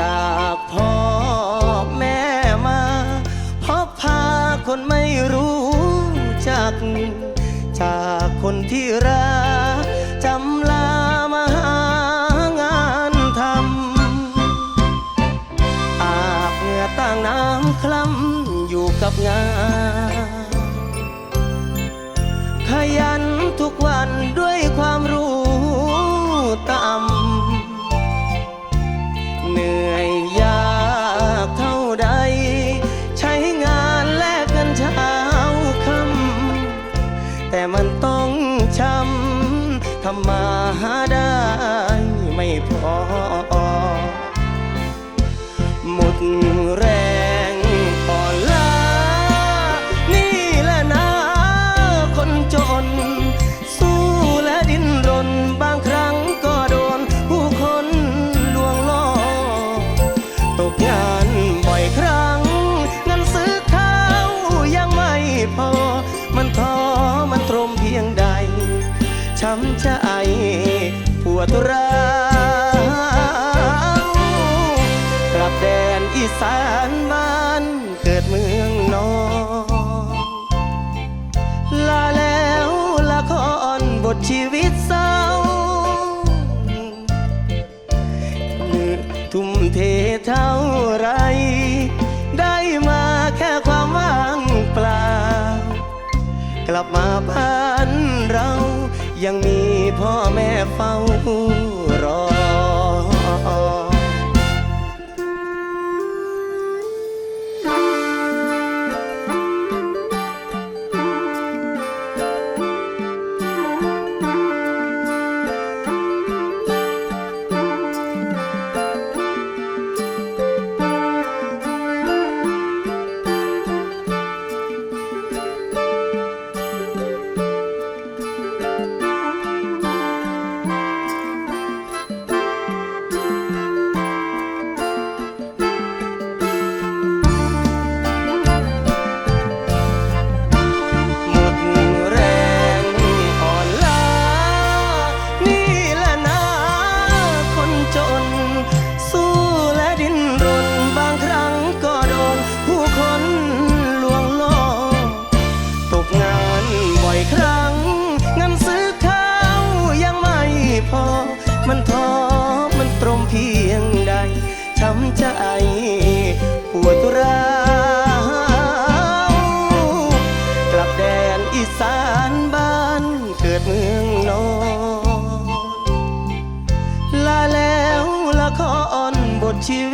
จากพ่อแม่มาพบพาคนไม่รู้จัก จากคนที่รักจำลามาหางานทำอาบเหงื่อต่างน้ำคล้ำอยู่กับงานขยันทุกวันด้วยความรู้ต่ำ ได้ไม่พอ หมดแรงอ่อนล้า นี่แหละนะคนจน สู้และดิ้นรนบางครั้งก็โดน ผู้คนลวงล่อ ตกงานบ่อยครั้งเงินซื้อข้าวยังไม่พอ มันท้อมันตรมเพียงใดช้ำใจ วดร้ากลับแดนอีสานบ้านเกิดเมืองนอนลาแล้วละครบทชีวิตเศร้าทุ่มเทเท่าไร ได้มาแค่ความว่างเปล่า กลับมาบ้านเรายังมีพ่อแม่เฝ้า ใจปวดร้าวกลับแดนอีสานบ้านเกิดเมืองนอนลาแล้วละครบทชีวิต